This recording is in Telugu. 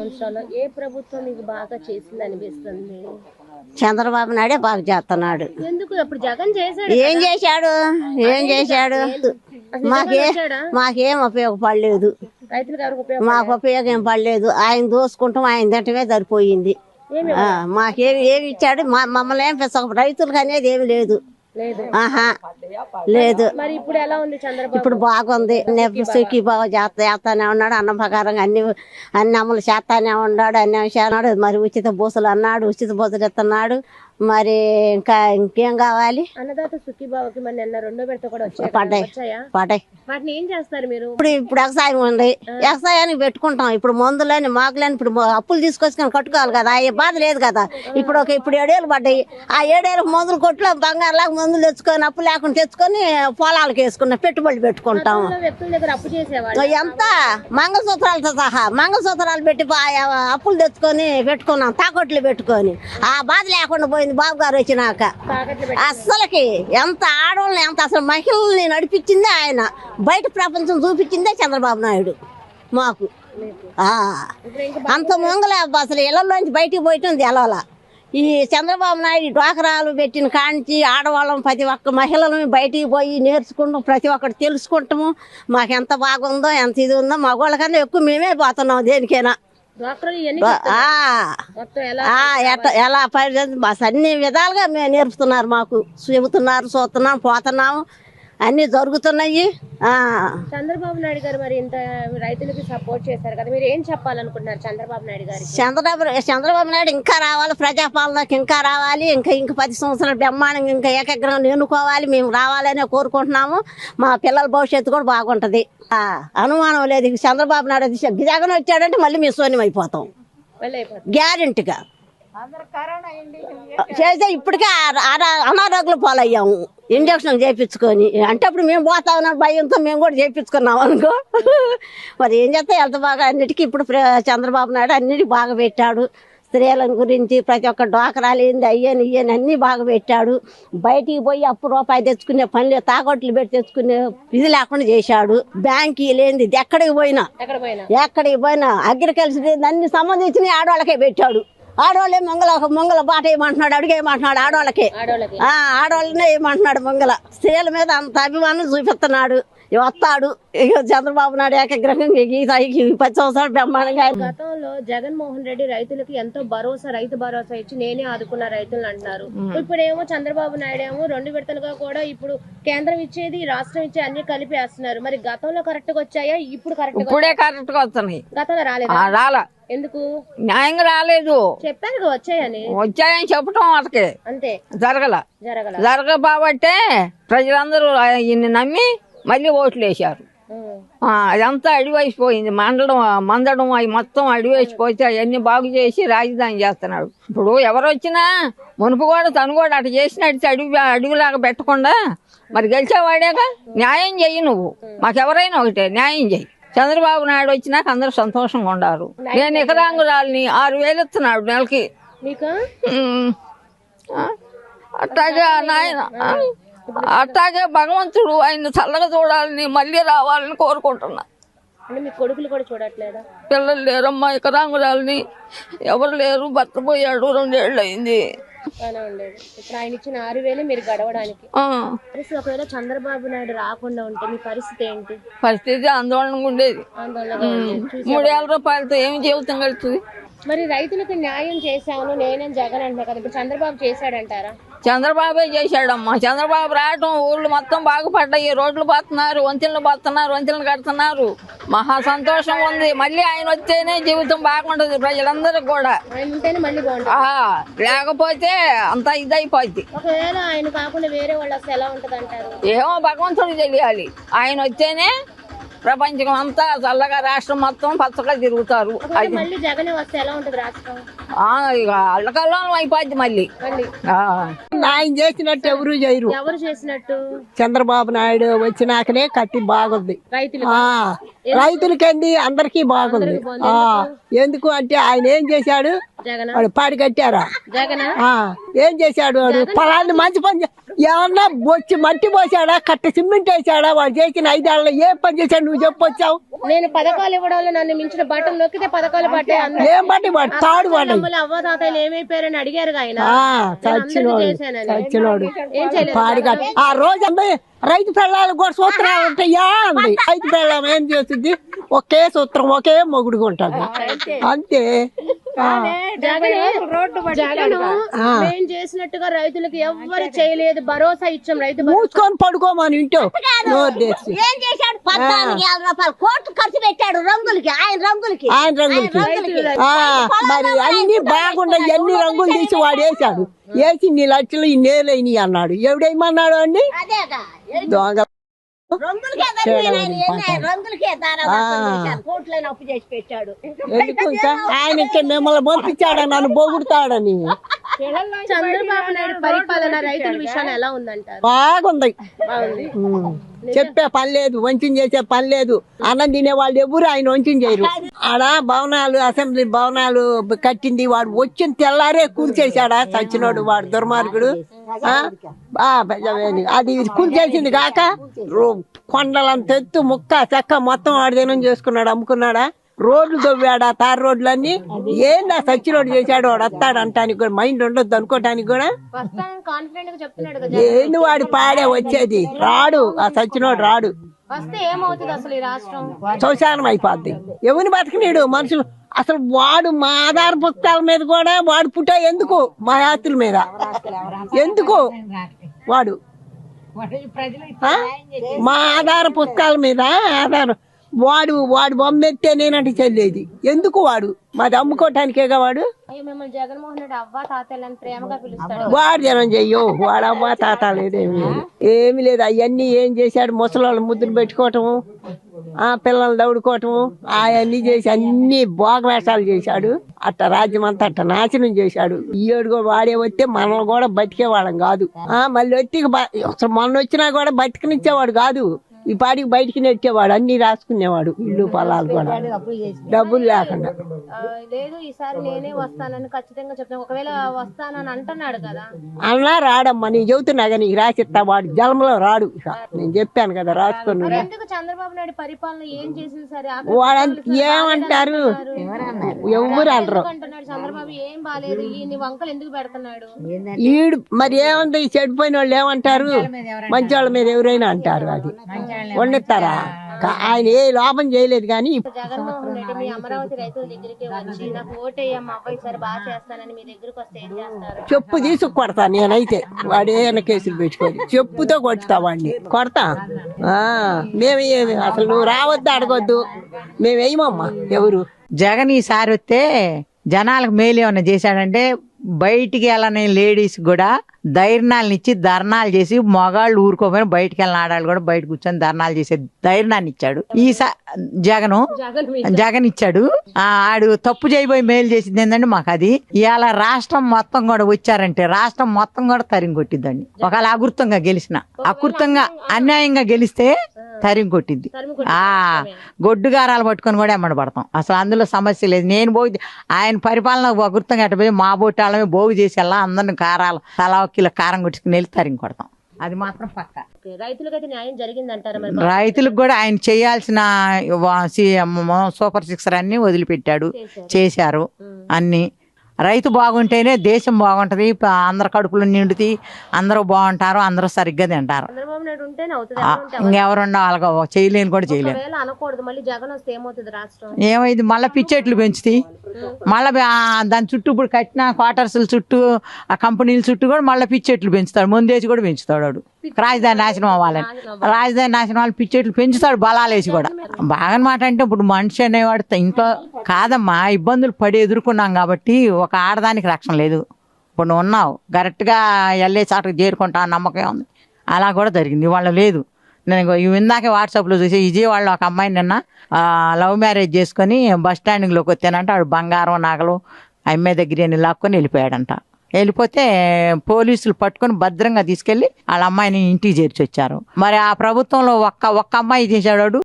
సంవత్సరాలు ఏ ప్రభుత్వం మీకు బాగా చేసింది అనిపిస్తుంది? చంద్రబాబు నాయుడే బాగా చేస్తున్నాడు. ఎందుకు అప్పుడు జగన్ చేశాడు ఏం చేశాడు? ఏం చేశాడు? మాకే మాకేం ఉపయోగపడలేదు. మాకు ఉపయోగం ఏం పడలేదు. ఆయన దోసుకుంటాం ఆయన తింటమే సరిపోయింది. మాకేమి ఏమి ఇచ్చాడు? మమ్మల్ని ఏం రైతులకు అనేది ఏమి లేదు. ఆహా లేదు. మరి ఇప్పుడు ఎలా ఉంది చంద్రబాబు? ఇప్పుడు బాగుంది. సుఖీ బాగా చేస్తా చేస్తానే ఉన్నాడు. అన్నం ప్రకారంగా అన్ని అన్ని అమలు చేస్తానే ఉన్నాడు. అన్ని చేస్తున్నాడు మరి ఉచిత బూసలు అన్నాడు. ఉచిత బూసలు ఇస్తున్నాడు. మరి ఇంకా ఇంకేం కావాలి? అన్నదాత సుఖీబాబుకి మరి నిన్న రెండో విడత కూడా వచ్చాయి? పడ్డాయి. వచ్చాయా? పటాయి వాటిని ఏం చేస్తారు మీరు? ఇప్పుడు ఇప్పుడు వ్యవసాయం ఉంది. వ్యవసాయానికి పెట్టుకుంటాం. ఇప్పుడు మందులని మాకులని ఇప్పుడు అప్పులు తీసుకొచ్చుకొని కట్టుకోవాలి కదా. ఆ బాధ లేదు కదా. ఇప్పుడు ఒక ఇప్పుడు ఏడేళ్ళు పడ్డాయి. ఆ ఏడేళ్ళకి మందులు కొట్లో బంగారులాగా మందులు తెచ్చుకొని అప్పు లేకుండా తెచ్చుకొని పొలాలకు వేసుకున్నాం. పెట్టుబడి పెట్టుకుంటాం. గతంలో వ్యక్తుల దగ్గర అప్పు చేసేవాళ్ళు. ఎంత? మంగళసూత్రాలతో సహా. మంగళసూత్రాలు పెట్టి అప్పులు తెచ్చుకొని పెట్టుకున్నాం. తాకట్లు పెట్టుకొని. ఆ బాధ లేకుండా పోయింది బాబు గారు వచ్చినాక. అస్సలకి ఎంత ఆడవాళ్ళని ఎంత అసలు మహిళల్ని నడిపించిందే ఆయన. బయట ప్రపంచం చూపించిందే చంద్రబాబు నాయుడు మాకు. అంత ముంగలే అబ్బా అసలు ఇళ్ళలోంచి బయటికి పోయటం తెలవాల ఈ చంద్రబాబు నాయుడు డ్వాకరాలు పెట్టిన కాంచి ఆడవాళ్ళం ప్రతి ఒక్క మహిళలను బయటికి పోయి నేర్చుకుంటాం ప్రతి ఒక్కటి తెలుసుకుంటాము. మాకు ఎంత బాగుందో ఎంత ఇది ఉందో మగవాళ్ళకన్నా ఎక్కువ మేమే పోతున్నాం దేనికైనా. ఎలా పరి బస్ అన్ని విధాలుగా మేము నేర్పుతున్నారు మాకు. చెబుతున్నారు చూస్తున్నాం పోతున్నాము అన్నీ జరుగుతున్నాయి ఆ. చంద్రబాబు నాయుడు గారు మరి ఇంత రైతులకి సపోర్ట్ చేశారు కదా మీరు ఏం చెప్పాలనుకుంటున్నారు చంద్రబాబు నాయుడు గారికి చంద్రబాబు చంద్రబాబు నాయుడు ఇంకా రావాలి ప్రజాపాలనకి ఇంకా రావాలి ఇంకా ఇంకా పది సంవత్సరాలు బ్రహ్మాండంగా ఇంకా ఏకగ్రహం ఎన్నుకోవాలి మేము రావాలనే కోరుకుంటున్నాము మా పిల్లల భవిష్యత్తు కూడా బాగుంటది అనుమానం లేదు చంద్రబాబు నాయుడు జగన్ వచ్చాడంటే మళ్ళీ మేము శూన్యం అయిపోతాం గ్యారెంటీగా చేస్తే ఇప్పటికే అనారోగ్యం పాలయ్యాము. ఇంజక్షన్ చేయించుకొని అంటే అప్పుడు మేము పోతా ఉన్నాం భయంతో మేము కూడా చేయించుకున్నాం అనుకో. మరి ఏం చేస్తే ఎంత బాగా అన్నిటికీ ఇప్పుడు చంద్రబాబు నాయుడు అన్నిటికీ బాగా పెట్టాడు. స్త్రీలను గురించి ప్రతి ఒక్క డోకరాలు ఏంది అయ్యని ఇయ్యని అన్నీ బాగా పెట్టాడు. బయటికి పోయి అప్పు రూపాయి తెచ్చుకునే పనులు తాకట్లు పెట్టి తెచ్చుకునే ఇది లేకుండా చేశాడు. బ్యాంకీ లేనిది ఇది ఎక్కడికి పోయినా. ఎక్కడ పోయినా? ఎక్కడికి పోయినా? అగ్రికల్చర్ అన్ని సంబంధించిన ఆడవాళ్ళకే పెట్టాడు. ఆడవాళ్ళే మంగళ మంగళ బాట ఏమంటున్నాడు? అడిగేయమంటున్నాడు ఆడవాళ్ళకే ఆడవాళ్ళనే ఏమంటున్నాడు మంగళ? స్త్రీల మీద అంత అభిమానం చూపిస్తున్నాడు. వస్తాడు. ఇక చంద్రబాబు నాయుడు ఏకగ్రహం పది సంవత్సరాలు బ్రహ్మాండంగా గతంలో జగన్మోహన్ రెడ్డి రైతులకి ఎంతో భరోసా రైతు భరోసా ఇచ్చి నేనే ఆదుకున్న రైతులు అంటున్నారు. ఇప్పుడేమో చంద్రబాబు నాయుడు ఏమో రెండు విడతలుగా కూడా ఇప్పుడు కేంద్రం ఇచ్చేది రాష్ట్రం ఇచ్చే అన్ని కలిపి వేస్తున్నారు మరి గతంలో కరెక్ట్గా వచ్చాయా? ఇప్పుడు కరెక్ట్ ఇప్పుడే కరెక్ట్గా వస్తున్నాయి. గతంలో రాలేదా? రాలా. ఎందుకు? న్యాయంగా రాలేదు. కదా వచ్చాయని. వచ్చాయని చెప్పటం వాళ్ళకి అంతే. జరగల. జరగల. జరగబాబట్టే ప్రజలందరూ ఈయన్ని నమ్మి మళ్ళీ ఓట్లు వేశారు. అదంతా అడివేసిపోయింది. మండలం మందడం అవి మొత్తం అడివేసిపోతే అవన్నీ బాగు చేసి రాజధాని చేస్తున్నాడు. ఇప్పుడు ఎవరు వచ్చినా మునుపు కూడా తను కూడా అటు చేసినట్టు అడుగు అడుగులాగా పెట్టకుండా మరి గెలిచేవాడేగా? న్యాయం చెయ్యి నువ్వు. మాకెవరైనా ఒకటే న్యాయం చెయ్యి. చంద్రబాబు నాయుడు వచ్చినాక అందరూ సంతోషంగా ఉండారు. నేను ఇకరాంగురాలని ఆరు వేలు ఇస్తున్నాడు నెలకి. అట్టాగే నాయన ఆ, అట్టాగే భగవంతుడు ఆయన చల్లగా చూడాలని మళ్ళీ రావాలని కోరుకుంటున్నా. అంటే మీ కొడుకులు కూడా చూడట్లేదా? పిల్లలు లేరమ్మా ఇకరాంగురాలని ఎవరు లేరు భర్త పోయాడు రెండేళ్ళు అయింది. బాగానే ఉండేది. ఇప్పుడు ఆయన ఇచ్చిన ఆరు వేలు మీరు గడవడానికి. ఒకవేళ చంద్రబాబు నాయుడు రాకుండా ఉంటే మీ పరిస్థితి ఏంటి? పరిస్థితి ఆందోళనగా ఉండేది. ఉంది. చూసి- మూడేళ్ళ రూపాయలతో ఏం జీవితం గడుస్తుంది మరి రైతులకు న్యాయం చేశాను నేనే జగన్ అంటున్నా కదా? ఇప్పుడు చంద్రబాబు చేశాడంటారా? చంద్రబాబే చేశాడమ్మా. చంద్రబాబు రావటం ఊళ్ళు మొత్తం బాగుపడ్డాయి. రోడ్లు పోతున్నారు వంతెనలు పోతున్నారు వంతెనలు కడుతున్నారు. మహా సంతోషం ఉంది. మళ్ళీ ఆయన వస్తేనే జీవితం బాగుంటుంది ప్రజలందరికి కూడా. ఆయన ఉంటేనే మళ్ళీ బాగుంటుంది. ఆ, లేకపోతే అంతా ఇదైపోద్ది. ఒకవేళ ఆయన కాకుండా వేరే వాళ్ళు వస్తే ఎలా ఉంటది అంటారు ఏమో భగవంతుడికి తెలియాలి. ఆయన వస్తేనే ప్రపంచం అంతా చల్లగా రాష్ట్రం మొత్తం పచ్చగా తిరుగుతారు. ఒకవేళ మళ్ళీ జగనే వస్తే ఎలా ఉంటది రాష్ట్రం? ఆ, ఇక అల్లకల్లోనం అయిపోద్ది మళ్ళీ. ఆయన చేసినట్టు ఎవరు చేయరు. ఎవరు చేసినట్టు? చంద్రబాబు నాయుడు వచ్చినాకనే కత్తి బాగుంది. రైతులు ఆ రైతులకండి అందరికీ బాగుంది. ఆ ఎందుకు అంటే ఆయన ఏం చేశాడు? వాడు పాడి కట్టారా? ఏం చేశాడు వాడు? పొలాన్ని మంచి పని ఏమన్నా బొచ్చి మట్టి పోసాడా? కట్ట సిమెంట్ వేసాడా? వాడు చేసిన ఐదేళ్ళలో ఏ పని చేశాడు? నువ్వు చెప్పొచ్చావు? నేను పథకాలు ఇవ్వడంలో నన్ను మించిన బట్టలు నొక్కితే పథకాలు పట్టే ఏం బట్టి వాడు? తాడు వాడు. తమ్ముళ్ళు అవ్వ తాతయ్యలు ఏమైపోయారని అడిగారు ఆయన. చచ్చినోడు. చచ్చినోడు. ఏం చేయలేదు పాడి కట్ట ఆ రోజు అంతా రైతు పిల్లలు కూడా సూత్రాలు ఉంటాయా అంది. రైతు పిల్లం ఏం చేస్తుంది ఒకే సూత్రం ఒకే మొగుడుగా ఉంటుంది అంతే. ఆ, జగన్ జగన్ మేం చేసినట్టుగా రైతులకు ఎవ్వరు చేయలేదు భరోసా ఇచ్చాం రైతు. మూసుకొని పడుకోమని ఇంటో. ఏం చేశాడు? పద్నాలుగు వేల రూపాయలు కోట్లు ఖర్చు పెట్టాడు రంగులకి ఆయన రంగులకి. ఆయన రంగులకి. ఆ, మరి అన్ని బాగున్నాయి అన్ని రంగులు తీసి వాడు వేసాడు వేసి ఇన్ని లక్షలు ఈ నేలైనవి అన్నాడు. ఎవడేమన్నాడు అండి? దొంగ. ఆయన. ఎన్ని రంగులకే దారావాసం చేశాడు. కోట్లైన అప్పు చేసి పెట్టాడు. ఎందుకు ఇంకా? ఆయన ఇంకా మిమ్మల్ని పంపించాడని నన్ను పొగుడుతాడని చంద్రబాబు నాయుడు పరిపాలన రైతుల విషయాన్ని ఎలా ఉందంటారు? బాగుంది. చెప్పే పని లేదు వంచం చేసే పని లేదు. అన్నం తినే వాళ్ళు ఎవరు ఆయన వంచం చేయరు. ఆడ భవనాలు అసెంబ్లీ భవనాలు కట్టింది వాడు వచ్చిన తెల్లారే కూల్చేశాడా చచ్చినోడు వాడు దుర్మార్గుడు. అది కూల్చేసింది కాక కొండలంత ఎత్తు ముక్క చెక్క మొత్తం వాడు దినం చేసుకున్నాడు అమ్ముకున్నాడా? రోడ్లు దొవ్వాడా తార్ రోడ్లన్నీ? ఏందా సచ్చినోడు చేశాడు? వాడు వస్తాడు అంటానికి కూడా మైండ్ ఉండొద్దు అనుకోవటానికి కూడా. ఏంది వాడి పాడే వచ్చేది? రాడు ఆ సచ్చినోడు రాడు. శోషానం అయిపోద్ది. ఎవరిని బతకనీడు? మనుషులు అసలు వాడు మా ఆధార పుస్తకాల మీద కూడా వాడు పుట్ట ఎందుకు? మా యాత్రుల మీద. ఎందుకు? వాడు. ఆ? మా ఆధార పుస్తకాల మీద ఆధారం వాడు వాడు బొమ్మెత్తే నేనంటే చెల్లేది. ఎందుకు వాడు? మాది అమ్ముకోవటానికేగా వాడు? వాడు జనం చెయ్యో. వాడు అవ్వ తాత లేదేమి లేదు. ఏమి లేదు. అవన్నీ ఏం చేశాడు? ముసలోళ్ళు ముద్దులు పెట్టుకోవటము ఆ పిల్లలు దౌడుకోవటము అవన్నీ చేసి అన్ని భోగవేషాలు చేశాడు. అట్ట రాజ్యం అంతా అట్ట నాశనం చేశాడు. ఈ ఏడు కూడా వాడే వస్తే మనం కూడా బతికేవాళ్ళం కాదు. ఆ మళ్ళీ వచ్చి అసలు మొన్న వచ్చినా కూడా బతికనిచ్చేవాడు కాదు. ఈ పాటికి బయటికి నెట్టేవాడు అన్ని రాసుకునేవాడు ఇల్లు పొలాలు కూడా. డబ్బులు లేకుండా. లేదు ఈసారి నేనే వస్తానని ఖచ్చితంగా చెప్తాను. ఒకవేళ వస్తానని అంటున్నాడు కదా. అన్నా రాడమ్మా నేను చెబుతున్నా కానీ నీకు రాసిస్తా వాడు జలంలో రాడు ఇక. నేను చెప్పాను కదా రాసుకొని మరి ఎందుకు చంద్రబాబు నాయుడు పరిపాలన ఏం చేసింది సరే? వాడంత ఏమంటారు? ఎవరు అనరు అంటున్నాడు చంద్రబాబు? ఏం బాలేదు. ఈ వంకలు ఎందుకు పెడుతున్నాడు? ఈడు మరి ఏముంది? ఈ చెడిపోయిన వాళ్ళు ఏమంటారు? మంచి వాళ్ళ మీద ఎవరైనా అంటారు అది. వండిస్తారా? కా- ఆయన ఏ లోపం చేయలేదు కానీ జగన్మోహన్ రెడ్డి మీ అమరావతి రైతుల దగ్గరికి వచ్చి నాకు ఓటేయమ్మ అవ్వ ఈసారి బాగా చేస్తానని మీ దగ్గరికి వస్తే ఏం చేస్తారు? చెప్పు తీసుకు కొడతా నేనైతే. వాడు ఏమైనా కేసులు పెట్టుకొని చెప్పుతో కొట్టుతా వాడిని. కొడతా? ఆ, మేము ఏమి అసలు నువ్వు రావద్దు అడగొద్దు. మేము వేయమమ్మా ఎవరు? జగన్ ఈసారి వస్తే జనాలకు మేలు ఏమన్నా చేశాడంటే బయటికి వెళ్ళని లేడీస్ కూడా ధైర్యాలను ఇచ్చి ధర్నాలు చేసి మగాళ్ళు ఊరుకోపోయిన బయటికి వెళ్ళిన ఆడాళ్ళు కూడా బయట కూర్చొని ధర్నాలు చేసే ధైర్యాన్ని ఇచ్చాడు ఈసా జగను జగన్ ఇచ్చాడు ఆడు తప్పు చేయబోయి మేలు చేసింది ఏంటంటే మాకు అది. ఇవాళ రాష్ట్రం మొత్తం కూడా వచ్చారంటే రాష్ట్రం మొత్తం కూడా తరిమి కొట్టిద్దండి. ఒకవేళ అకృతంగా గెలిచిన అకృతంగా అన్యాయంగా గెలిస్తే తరిమి కొట్టిద్ది. తరిమి ఆ గొడ్డుగారాలు పట్టుకొని కూడా ఎమ్మడి పడతాం. అసలు అందులో సమస్య లేదు. నేను పోయి ఆయన పరిపాలన అకృతంగా ఎట్టపోయి మా బొట్టాలమే బోగు చేసి వెళ్ళా అందరిని కారాలు తలా కిలో కారం కొట్టుకుని వెళ్ళి తరిమి కొడతాం. అది మాత్రం పక్క. రైతులకైతే న్యాయం జరిగిందంటారా మరి? రైతులకు కూడా ఆయన చేయాల్సిన సూపర్ సిక్సర్ అన్ని వదిలిపెట్టాడు. చేశారు. అన్ని. రైతు బాగుంటేనే దేశం బాగుంటది అందరి కడుపులు నిండుతాయి అందరూ బాగుంటారు అందరూ సరిగ్గా తింటారు. చంద్రబాబు నాయుడు ఉంటేనే అవుతుంది ఆ, ఇంకెవరున్నా చేయలేని కూడా చేయలేరు. ఒకవేళ అనకూడదు మళ్ళీ జగన్ వస్తే ఏమవుతుంది రాష్ట్రం? ఏమైంది? మళ్ళీ పిచ్చెట్లు పెంచుతాయి మళ్ళీ దాని చుట్టూ ఇప్పుడు కట్టిన క్వార్టర్స్ చుట్టూ ఆ కంపెనీల చుట్టూ కూడా మళ్ళీ పిచ్చెట్లు పెంచుతాడు. ముందేసి కూడా పెంచుతాడు వాడు. రాజధాని నాశనం అవ్వాలని. రాజధాని నాశనం వాళ్ళు పిచ్చెట్లు పెంచుతాడు బలాలేసి కూడా. బాగా మాట అంటే ఇప్పుడు మనిషి అనేవాడు ఇంట్లో కాదమ్మా ఇబ్బందులు పడి ఎదుర్కొన్నాం కాబట్టి ఒక ఆడదానికి రక్షణ లేదు. ఇప్పుడు నువ్వు ఉన్నావు. కరెక్ట్గా వెళ్ళే చాటుకు చేరుకుంటా నమ్మకం ఉంది అలా కూడా జరిగింది. ఇవాళ లేదు. నేను ఇందాకే వాట్సాప్లో చూసి విజయవాడలో ఒక అమ్మాయి నిన్న లవ్ మ్యారేజ్ చేసుకొని బస్ స్టాండింగ్లోకి వచ్చానంటే. ఆడు బంగారం నగలు ఆ అమ్మాయి దగ్గర లాక్కొని వెళ్ళిపోయాడంట. వెళ్ళిపోతే పోలీసులు పట్టుకొని భద్రంగా తీసుకెళ్ళి వాళ్ళ అమ్మాయిని ఇంటికి చేర్చి వచ్చారు మరి ఆ ప్రభుత్వంలో ఒక్క ఒక్క అమ్మాయి చేశాడు వాడు.